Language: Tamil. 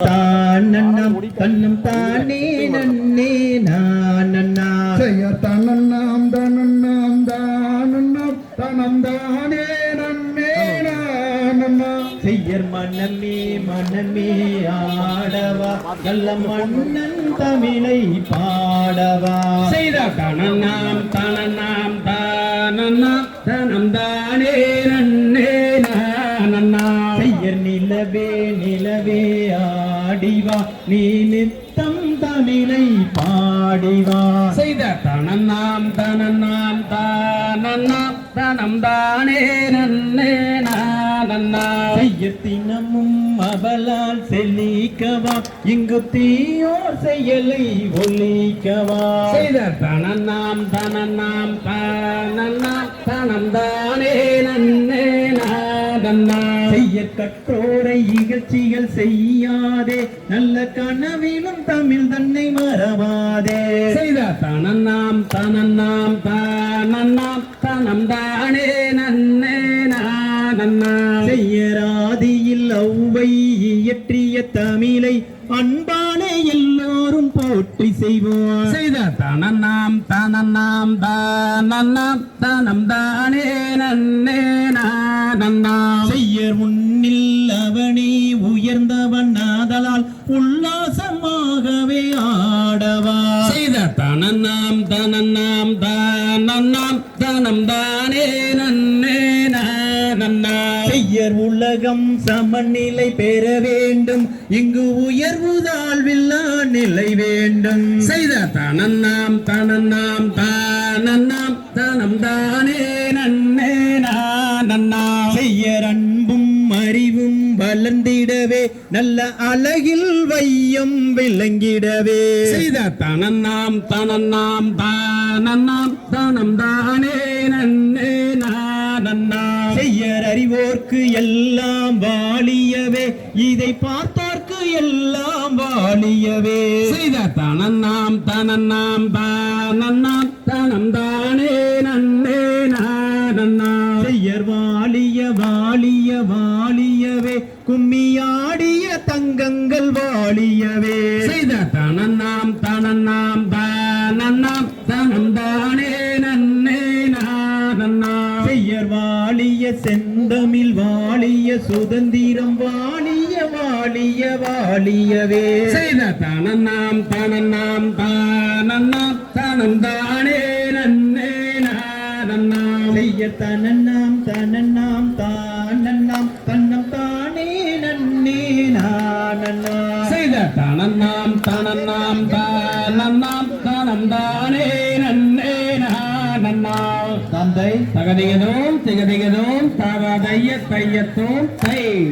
தானண்ணம் தன்னம் தானே நன்னே நானண்ணா. செய்ய தனன்னாம் தனன்னாம் தானன்னாம் தனம் தானே நன்னே நானன்னா செய்யர் மனமே மனமே ஆடவா. நல்ல மன்னன் தமிழை பாடவா. செய்த தனநாம் தனநாம் தானநாம் தனம் தானே நன்னே ஆடிவா நீ நித்தம் தமிழை பாடிவா. செய்த தனநாம் தனநாம் தானநாம் தனம் தானே நன்னே நானண்ணா செய்ய தினமும் அவளால் செல்லிக்கவா இங்கு தீயோர் செயலை ஒலிக்கவா செய்த தனநாம் தனநாம் தானநாம் தனம் தானே நன்னே நானண்ணா செய்ய கற்றோரை இகழ்ச்சிகள் செய்யாதே. நல்ல கனவிலும் தமிழ் தன்னை மறவாதே. செய்த தனநாம் தனநாம் தானநாம் தனம் தானே நன்னே நானண்ணா செய்யராதியில் ஔவை இயற்றிய தமிழை அன்பான எல்லோரும் போற்றி செய்வோம் செய்த தனநாம் தனநாம் தானநாம் தனம் தானே நன்னே நானண்ணா செய்யர் முன்னில் அவனே உயர்ந்தவன் ஆதலால் உல்லாசமாகவே ஆடவா. செய்த தனநாம் தனநாம் தானநாம் தனம் தானே நன்னே செய்யர் உலகம் சமநிலை பெற வேண்டும் இங்கு உயர்வு தாழ்வில்லா நிலை வேண்டும். செய்த தனநாம் தனநாம் தானநாம் தனம் தானே நன்னே நானண்ணா செய்யர் அன்பும் வளர்ந்திடவே நல்ல அழகில் வையம் விளங்கிடவே. செய்த தனநாம் தனநாம் தானநாம் தனம் தானே நன்னே நானண்ணா செய்யர் அறிவோர்க்கு எல்லாம் வாழியவே இதை பார்த்தார்க்கு எல்லாம் வாழியவே. செய்த தனநாம் தனநாம் தானநாம் தனம் தானே நன்னே நானண்ணா செய்யர் வாழிய வாழிய வாழியவே கும்மியாடிய தங்கங்கள் வாழியவே. செய்த தனநாம் தனநாம் தானநாம் தனம் தானே நன்னே நானண்ணா செய்யர் வாழிய செந்தமிழ் வாழிய சுதந்திரம் வாழிய வாழிய வாழியவே. செய்த தனநாம் தனநாம் தானநாம் தனம் தானே நன்னே நானண்ணா செய்ய தனநாம் தனநாம் தானண்ணாம் தனநாம் தனநாம் தானநாம் தனம் தானே நன்னே. நானண்ணா தந்தை. தகதிகதோம் திகதிகதோம் தவதைய தையத்தோம் தை.